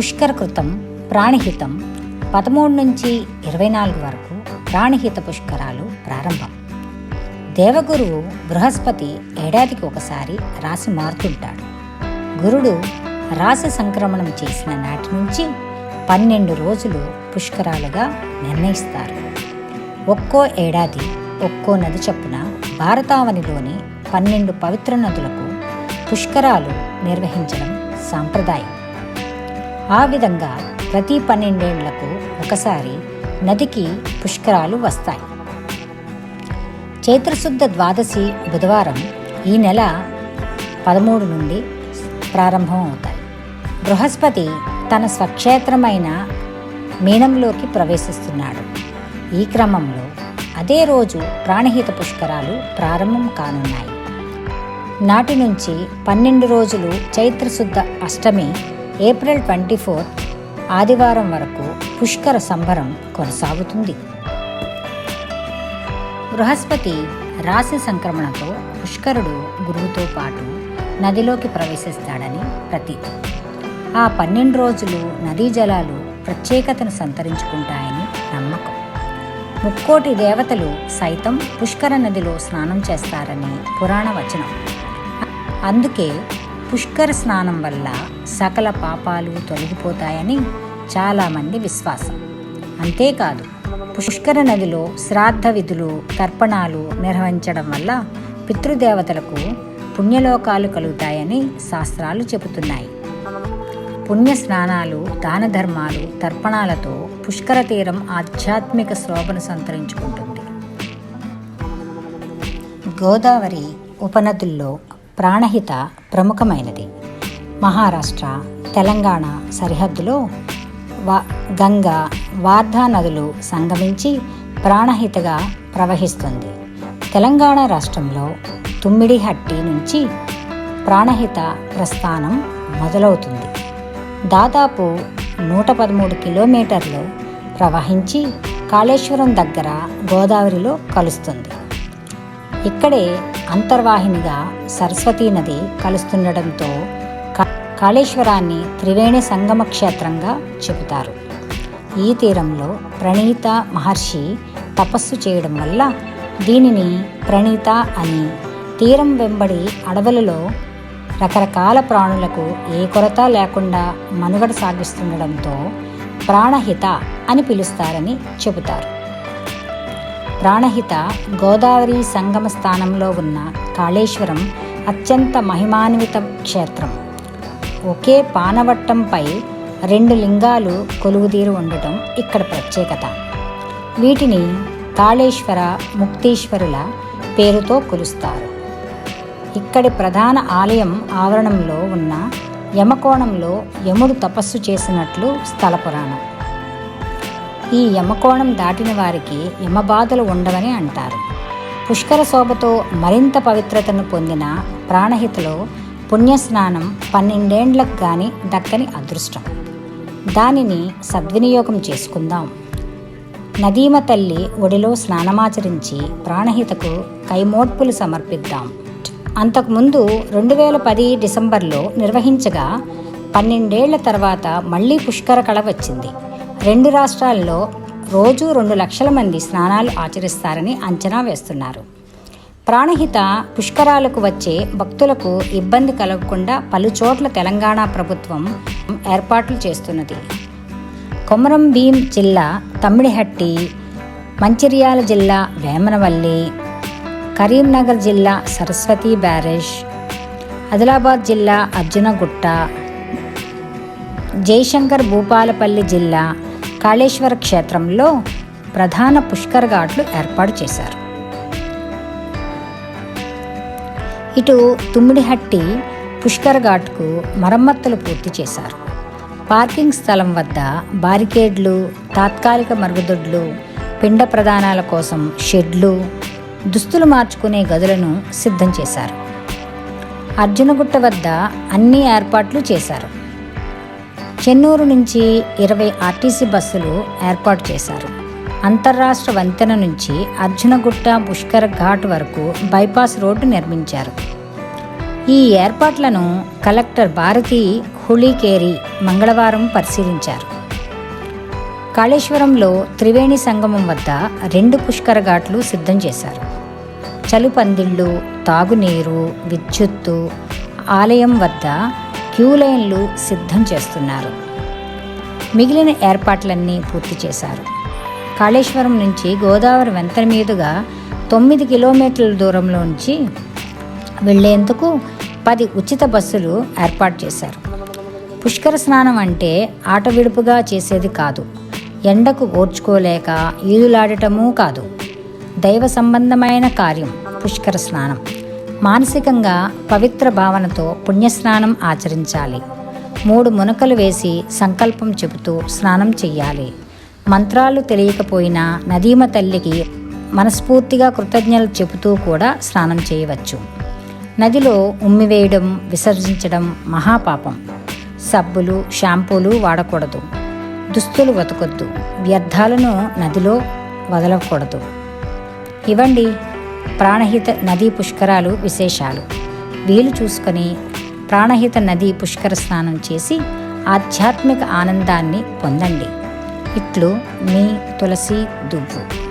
పుష్కర కృతం ప్రాణిహితం పదమూడు నుంచి ఇరవై నాలుగు వరకు ప్రాణిహిత పుష్కరాలు ప్రారంభం. దేవగురువు బృహస్పతి ఏడాదికి ఒకసారి రాశి మారుతుంటాడు. గురుడు రాశి సంక్రమణం చేసిన నాటి నుంచి పన్నెండు రోజులు పుష్కరాలుగా నిర్ణయిస్తారు. ఒక్కో ఏడాది ఒక్కో నది చొప్పున భారతావనిలోని పన్నెండు పవిత్ర నదులకు పుష్కరాలు నిర్వహించడం సాంప్రదాయం. ఆ విధంగా ప్రతి పన్నెండేళ్ళకు ఒకసారి నదికి పుష్కరాలు వస్తాయి. చైత్రశుద్ధ ద్వాదశి బుధవారం ఈ నెల పదమూడు నుండి ప్రారంభం అవుతాయి బృహస్పతి తన స్వక్షేత్రమైన మీనంలోకి ప్రవేశిస్తున్నాడు. ఈ క్రమంలో అదే రోజు ప్రాణహిత పుష్కరాలు ప్రారంభం కానున్నాయి. నాటి నుంచి పన్నెండు రోజులు చైత్రశుద్ధ అష్టమి ఏప్రిల్ ట్వంటీ ఫోర్త్ ఆదివారం వరకు పుష్కర సంబరం కొనసాగుతుంది. బృహస్పతి రాశి సంక్రమణతో పుష్కరుడు గురువుతో పాటు నదిలోకి ప్రవేశిస్తాడని ప్రతీతి. ఆ పన్నెండు రోజులు నదీ జలాలు ప్రత్యేకతను సంతరించుకుంటాయని నమ్మకం. ముక్కోటి దేవతలు సైతం పుష్కర నదిలో స్నానం చేస్తారని పురాణ వచనం. అందుకే పుష్కర స్నానం వల్ల సకల పాపాలు తొలగిపోతాయని చాలామంది విశ్వాసం. అంతేకాదు పుష్కర నదిలో శ్రాద్ధ విధులు తర్పణాలు నిర్వహించడం వల్ల పితృదేవతలకు పుణ్యలోకాలు కలుగుతాయని శాస్త్రాలు చెబుతున్నాయి. పుణ్య స్నానాలు దాన ధర్మాలు తర్పణాలతో పుష్కర తీరం ఆధ్యాత్మిక శోభను సంతరించుకుంటుంది. గోదావరి ఉపనదుల్లో ప్రాణహిత ప్రముఖమైనది. మహారాష్ట్ర తెలంగాణ సరిహద్దులో వా గంగా వార్ధా నదులు సంగమించి ప్రాణహితగా ప్రవహిస్తుంది. తెలంగాణ రాష్ట్రంలో తుమ్మిడిహట్టి నుంచి ప్రాణహిత ప్రస్థానం మొదలవుతుంది. దాదాపు నూట పదమూడు కిలోమీటర్లు ప్రవహించి కాళేశ్వరం దగ్గర గోదావరిలో కలుస్తుంది. ఇక్కడే అంతర్వాహినిగా సరస్వతీ నది కలుస్తుండటంతో కా- కాళేశ్వరాన్ని త్రివేణి సంగమ క్షేత్రంగా చెబుతారు. ఈ తీరంలో ప్రణీత మహర్షి తపస్సు చేయడం వల్ల దీనిని ప్రణీత అని తీరం వెంబడి అడవులలో రకరకాల ప్రాణులకు ఏ కొరత లేకుండా మనుగడ సాగిస్తుండడంతో ప్రాణహిత అని పిలుస్తారని చెబుతారు. ప్రాణహిత గోదావరి సంగమ స్థానంలో ఉన్న కాళేశ్వరం అత్యంత మహిమాన్విత క్షేత్రం. ఒకే పానవట్టంపై రెండు లింగాలు కొలువుదీరు ఉండటం ఇక్కడ ప్రత్యేకత. వీటిని కాళేశ్వర ముక్తీశ్వరుల పేరుతో కొలుస్తారు. ఇక్కడి ప్రధాన ఆలయం ఆవరణంలో ఉన్న యమకోణంలో యముడు తపస్సు చేసినట్లు స్థల పురాణం. ఈ యమకోణం దాటిన వారికి యమబాధలు ఉండవని అంటారు. పుష్కర శోభతో మరింత పవిత్రతను పొందిన ప్రాణహితలో పుణ్యస్నానం పన్నెండేండ్లకు గాని దక్కని అదృష్టం. దానిని సద్వినియోగం చేసుకుందాం. నదీమ తల్లి ఒడిలో స్నానమాచరించి ప్రాణహితకు కైమోడ్పులు సమర్పిద్దాం. అంతకుముందు రెండు వేల పది డిసెంబర్లో నిర్వహించగా పన్నెండేళ్ళ తర్వాత మళ్ళీ పుష్కర కళ వచ్చింది. రెండు రాష్ట్రాల్లో రోజు రెండు లక్షల మంది స్నానాలు ఆచరిస్తారని అంచనా వేస్తున్నారు. ప్రాణహిత పుష్కరాలకు వచ్చే భక్తులకు ఇబ్బంది కలగకుండా పలుచోట్ల తెలంగాణ ప్రభుత్వం ఏర్పాట్లు చేస్తున్నది. కొమరం భీం జిల్లా తమ్మిడిహట్టి మంచిర్యాల జిల్లా వేమనవల్లి కరీంనగర్ జిల్లా సరస్వతి బ్యారేజ్ ఆదిలాబాద్ జిల్లా అర్జునగుట్ట జయశంకర్ భూపాలపల్లి జిల్లా కాళేశ్వర క్షేత్రంలో ప్రధాన పుష్కర్ ఘాట్లు ఏర్పాటు చేశారు. ఇటు తుమ్మిడిహట్టి పుష్కర్ ఘాట్కు మరమ్మతులు పూర్తి చేశారు. పార్కింగ్ స్థలం వద్ద బారికేడ్లు తాత్కాలిక మరుగుదొడ్లు పిండ ప్రదానాల కోసం షెడ్లు దుస్తులు మార్చుకునే గదులను సిద్ధం చేశారు. అర్జునగుట్ట వద్ద అన్ని ఏర్పాట్లు చేశారు. చెన్నూరు నుంచి ఇరవై ఆర్టీసీ బస్సులు ఏర్పాటు చేశారు. అంతర్రాష్ట్ర వంతెన నుంచి అర్జునగుట్ట పుష్కర్ ఘాట్ వరకు బైపాస్ రోడ్డు నిర్మించారు. ఈ ఏర్పాట్లను కలెక్టర్ భారతి హుళీకేరి మంగళవారం పరిశీలించారు. కాళేశ్వరంలో త్రివేణి సంగమం వద్ద రెండు పుష్కర ఘాట్లు సిద్ధం చేశారు. చలుపందిళ్ళు తాగునీరు విద్యుత్తు ఆలయం వద్ద క్యూ లైన్లు సిద్ధం చేస్తున్నారు. మిగిలిన ఏర్పాట్లన్నీ పూర్తి చేశారు. కాళేశ్వరం నుంచి గోదావరి వెంతన మీదుగా తొమ్మిది కిలోమీటర్ల దూరంలోంచి వెళ్ళేందుకు పది ఉచిత బస్సులు ఏర్పాటు చేశారు. పుష్కర స్నానం అంటే ఆట విడుపుగా చేసేది కాదు. ఎండకు ఓర్చుకోలేక ఈదులాడటమూ కాదు. దైవ సంబంధమైన కార్యం పుష్కర స్నానం. మానసికంగా పవిత్ర భావనతో పుణ్యస్నానం ఆచరించాలి. మూడు మునకలు వేసి సంకల్పం చెబుతూ స్నానం చెయ్యాలి. మంత్రాలు తెలియకపోయినా నదీమ తల్లికి మనస్ఫూర్తిగా కృతజ్ఞతలు చెబుతూ కూడా స్నానం చేయవచ్చు. నదిలో ఉమ్మివేయడం విసర్జించడం మహాపాపం. సబ్బులు షాంపూలు వాడకూడదు. దుస్తులు వతకొద్దు. వ్యర్థాలను నదిలో వదలకూడదు. ఇవ్వండి. ప్రాణహిత నదీ పుష్కరాలు విశేషాలు. వీలు చూసుకొని ప్రాణహిత నదీ పుష్కర స్నానం చేసి ఆధ్యాత్మిక ఆనందాన్ని పొందండి. ఇట్లు మీ తులసి దువ్వు.